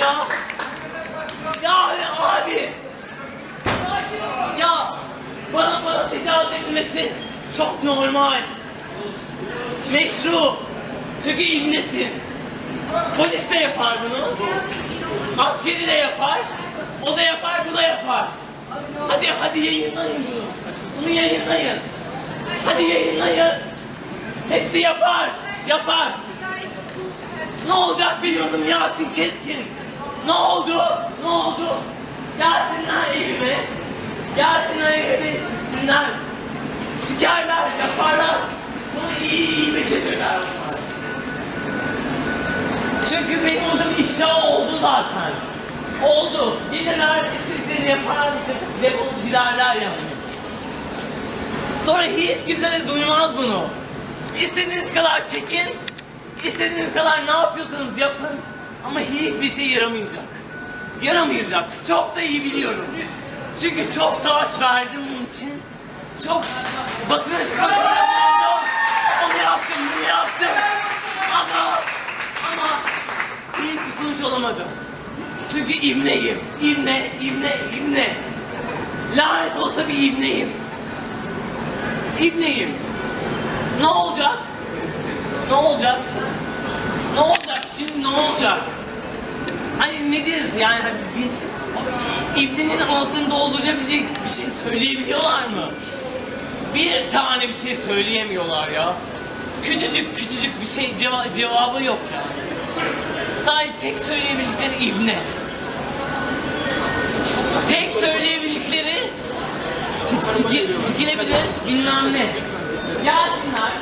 ya. Ya abi. Ya bana bana tecavüz edilmesi çok normal. Meşru. Çünkü ibnesin. Polis de yapar bunu. Askeri de yapar. O da yapar, bu da yapar. Hadi hadi yayınlayın bunu. Bunu yayınlayın. Hadi yayınlayın. Hepsi yapar. Yapar. Ne olacak adım Yasin Keskin. Ne oldu? Ne oldu? Gelsinler evime. Gelsinler evime siksinler. Sikerler, yaparlar. Bunu iyi iyi becerirler. Çünkü benim adım ifşa oldu zaten. Oldu. Gelirler istediklerini yapar, defolup giderler yani. Sonra hiç kimse de duymaz bunu. İstediğiniz kadar çekin, istediğiniz kadar ne yapıyorsanız yapın. Ama hiçbir şey yaramayacak. Yaramayacak. Çok da iyi biliyorum. Çünkü çok savaş verdim bunun için. Çok bakış kazandım. Onu yaptım, bunu yaptım. Ama, ama hiçbir sonuç olamadı. Çünkü ibneyim. İbne, ibne, ibne. Lanet olsa bir ibneyim. İbneyim. Ne olacak? Ne olacak? Şimdi ne olacak? Hani nedir yani hani bir İbnenin altını doldurabilecek bir şey söyleyebiliyorlar mı? Bir tane bir şey söyleyemiyorlar ya. Küçücük küçücük bir şey ceva- cevabı yok yani. Sadece tek söyleyebildikleri İbne. Tek söyleyebildikleri sik, siki- sikilebilir bilmem ne. Gelsinler,